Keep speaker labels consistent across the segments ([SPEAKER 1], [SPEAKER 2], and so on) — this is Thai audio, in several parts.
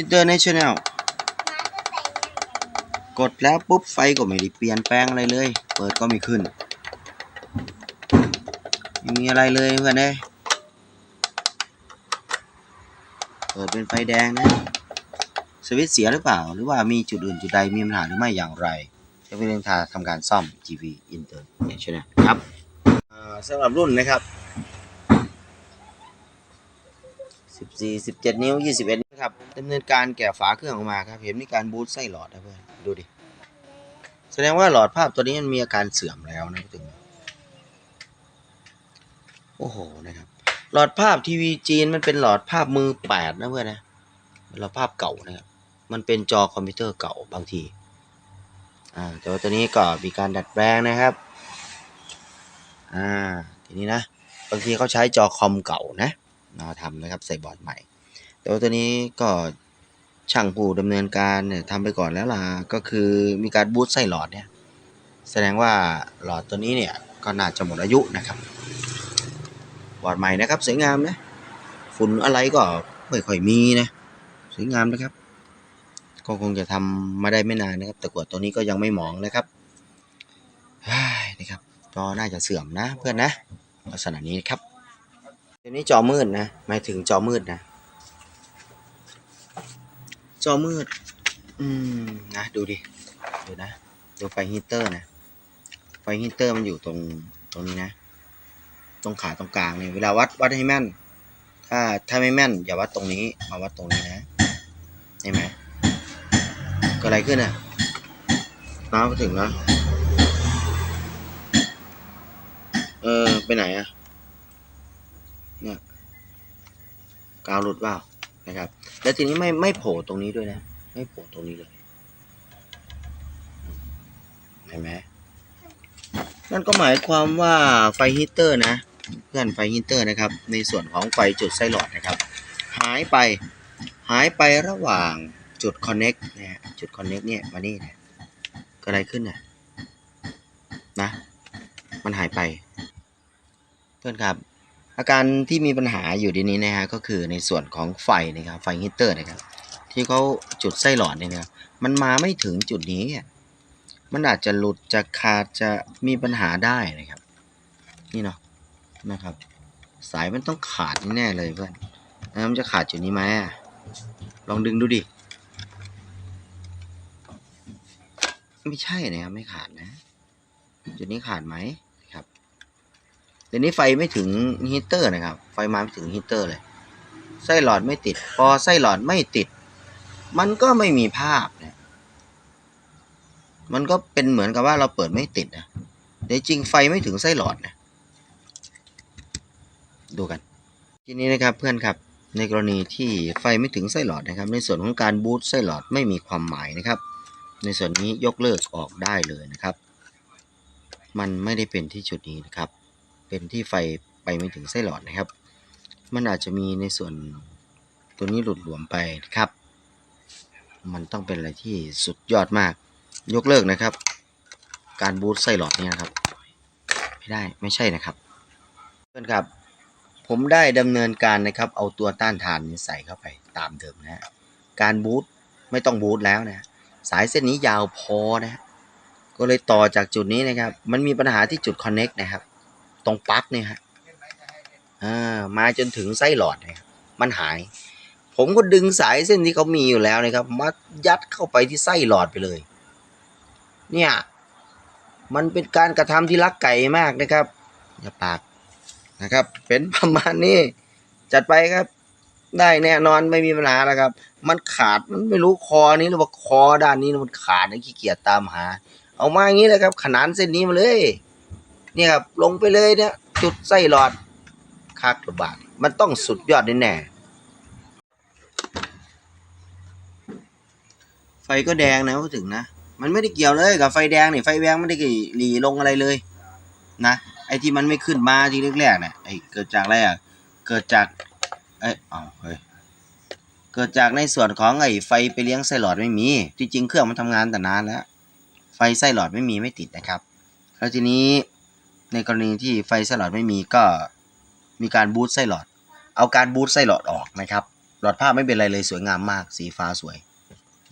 [SPEAKER 1] International กดแล้วปุ๊บไฟก็ไม่ได้เปลี่ยนแปลงอะไรเลย เปิดก็ไม่ขึ้นไม่มีอะไรเลยเพื่อนเอ้เปิดเป็นไฟแดงนะสวิตช์เสียหรือเปล่า หรือว่ามีจุดอื่นจุดใดมีปัญหาหรือไม่อย่างไรจะเป็นเรื่องทาทำการซ่อม GV International ครับสำหรับรุ่นนะครับ 14 17 นิ้ว 21 ครับดำเนินการแกะฝาเครื่องออกมาครับ เห็นมีการบูตไส้หลอดนะเพื่อนดูดิ แสดงว่าหลอดภาพตัวนี้มันมีอาการเสื่อมแล้วนะถึงโอ้โหนะครับ หลอดภาพทีวีจีนมันเป็นหลอดภาพมือแปดนะเพื่อนนะหลอดภาพเก่านะครับมันเป็นจอคอมพิวเตอร์เก่าบางทีอ่าแต่ว่าตัวนี้ก็มีการดัดแปลงนะครับอ่าทีนี้นะบางทีเขาใช้จอคอมเก่านะมาทำนะครับใส่บอร์ดใหม่ แต่ว่าตัวนี้ก็ช่างผู้ดำเนินการเนี่ยทำไปก่อนแล้วล่ะ ก็คือมีการบูตใส่หลอดเนี่ย แสดงว่าหลอดตัวนี้เนี่ยก็น่าจะหมดอายุนะครับบอดใหม่นะครับสวยงามนะ ฝุ่นอะไรก็ไม่ค่อยมีนะสวยงามนะครับ ก็คงจะทำมาได้ไม่นานนะครับแต่กวดตัวนี้ก็ยังไม่หมองนะครับนะครับจอน่าจะเสื่อมนะเพื่อนนะลักษณะนี้นครับเดี๋ยวนี้จอมืดนะหมายถึงจอมืดนะ จอมืด อืม นะ ดูดิ ดูนะ ดูไฟฮีตเตอร์นะ ไฟฮีตเตอร์มันอยู่ตรงตรงนี้นะ ตรงขาตรงกลางเนี่ยเวลาวัดวัดให้แม่น ถ้าถ้าไม่แม่น อย่าวัดตรงนี้ มาวัดตรงนี้นะเห็นไหมเกิดอะไรขึ้นอะน้ำก็ถึงแล้วเออ ไปไหนอะ เนี่ย กาวหลุดเปล่า นะครับ แล้วทีนี้ไม่ไม่โผล่ตรงนี้ด้วยนะ ไม่โผล่ตรงนี้เลยเห็นไหมนั่นก็หมายความว่าไฟฮีตเตอร์นะเพื่อนไฟฮีตเตอร์นะครับ ในส่วนของไฟจุดไส้หลอดนะครับ หายไปหายไประหว่างจุดคอนเน็กนะฮะจุดคอนเน็กเนี่ยมานี่นี่ยเกิดอะไรขึ้นน่ะนะ มันหายไป เพื่อนครับ อาการที่มีปัญหาอยู่ดีนี้นะฮะก็คือในส่วนของไฟนะครับไฟฮีตเตอร์นะครับที่เขาจุดไส้หลอดเนี่ยนะครับมันมาไม่ถึงจุดนี้อะมันอาจจะหลุดจะขาดจะมีปัญหาได้นะครับ นี่เนาะนะครับ สายมันต้องขาดแน่เลยเพื่อนแล้วมันจะขาดจุดนี้ไหมอะลองดึงดูดิไม่ใช่นะครับไม่ขาดนะ จุดนี้ขาดไหม เดี๋ยวนี้ไฟไม่ถึงฮีเตอร์นะครับ ไฟมาไม่ถึงฮีเตอร์เลย ไส้หลอดไม่ติด พอไส้หลอดไม่ติด มันก็ไม่มีภาพนะมันก็เป็นเหมือนกับว่าเราเปิดไม่ติดนะแต่จริงไฟไม่ถึงไส้หลอดนะดูกัน ทีนี้นะครับเพื่อนครับในกรณีที่ไฟไม่ถึงไส้หลอดนะครับ ในส่วนของการบูตไส้หลอดไม่มีความหมายนะครับ ในส่วนนี้ยกเลิกออกได้เลยนะครับ มันไม่ได้เป็นที่จุดนี้นะครับ เป็นที่ไฟไปไม่ถึงไส้หลอดนะครับ มันอาจจะมีในส่วนตัวนี้หลุดหลวมไปนะครับ มันต้องเป็นอะไรที่สุดยอดมาก ยกเลิกนะครับ การบูตไส้หลอดนี่นะครับ ไม่ได้ไม่ใช่นะครับเพื่อนครับ ผมได้ดำเนินการนะครับ เอาตัวต้านทานนี้ใส่เข้าไปตามเดิมนะฮะการบูตไม่ต้องบูตแล้วนะสายเส้นนี้ยาวพอนะฮะก็เลยต่อจากจุดนี้นะครับ มันมีปัญหาที่จุดคอนเน็กนะครับ ตรงปลั๊กเนี่ยฮะอ่ามาจนถึงไส้หลอดเนะครับมันหาย ผมก็ดึงสายเส้นที่เขามีอยู่แล้วนะครับมายัดเข้าไปที่ไส้หลอดไปเลย เนี่ย มันเป็นการกระทำที่รักไก่มากนะครับอย่าปากนะครับ เป็นประมาณนี้ จัดไปครับได้แน่นอนไม่มีปัญหาแล้วครับ มันขาดมันไม่รู้คอนี้หรือว่าคอด้านนี้มันขาดนะขี้เกียจตามหา เอามาอย่างนี้เลยครับ ขนานเส้นนี้มาเลย เนี่ยครับลงไปเลยเนี่ยจุดไส้หลอดคักระบาดมันต้องสุดยอดแน่ๆไฟก็แดงนะพูดถึงนะ มันไม่ได้เกี่ยวเลยกับไฟแดงนี่ไฟแดงไม่ได้หลีลงอะไรเลยนะไอ้ที่มันไม่ขึ้นมาที่แรกๆเนี่ยไอ้เกิดจากอะไรอะเกิดจากเอ้ยเอเฮ้ยเกิดจากในส่วนของไอ้ไฟไปเลี้ยงไส้หลอดไม่มีที่จริงเครื่องมันทำงานแต่นานแล้วไฟไส้หลอดไม่มีไม่ติดนะครับ แล้วทีนี้ ในกรณีที่ไฟไส้หลอดไม่มีก็มีการบูตไส้หลอด เอาการบูตไส้หลอดออกนะครับ หลอดภาพไม่เป็นไรเลยสวยงามมาก สีฟ้าสวย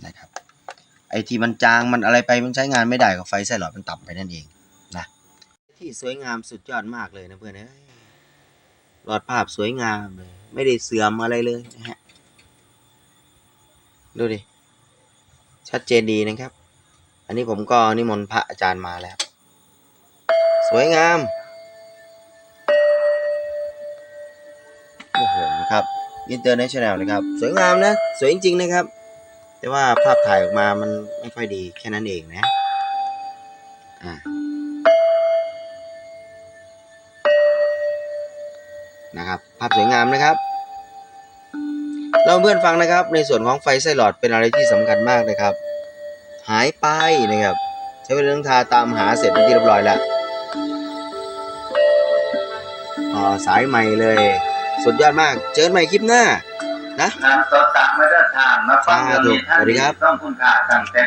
[SPEAKER 1] นะครับ ไอที่มันจางมันอะไรไปมันใช้งานไม่ได้ก็ไฟไส้หลอดมันต่ำไปนั่นเองนะที่สวยงามสุดยอดมากเลยนะเพื่อนเอ้ยหลอดภาพสวยงามเลย ไม่ได้เสื่อมอะไรเลยนะฮะดูดิชัดเจนดีนะครับ อันนี้ผมก็นิมนต์พระอาจารย์มาแล้ว วยงามโอ้โหนะครับอินเตอร์เนชั่นแนลนะครับ สวยงามนะ สวยจริง ๆ นะครับ แต่ว่าภาพถ่ายออกมามันไม่ค่อยดีแค่นั้นเองนะอ่านะครับ ภาพสวยงามนะครับ เราเพื่อนฟังนะครับ ในส่วนของไฟไส้หลอดเป็นอะไรที่สำคัญมากนะครับ หายไปนะครับ ใช้เวลาทั้งทาตามหาเสร็จเป็นที่เรียบร้อยแล้ว สายใหม่เลย สุดยอดมาก เจอกันใหม่คลิปหน้า นะ
[SPEAKER 2] นำตัวตักมาเดินทานมาฟังเรื่องนี้ท่านต้องคุณค่าตั้งแต่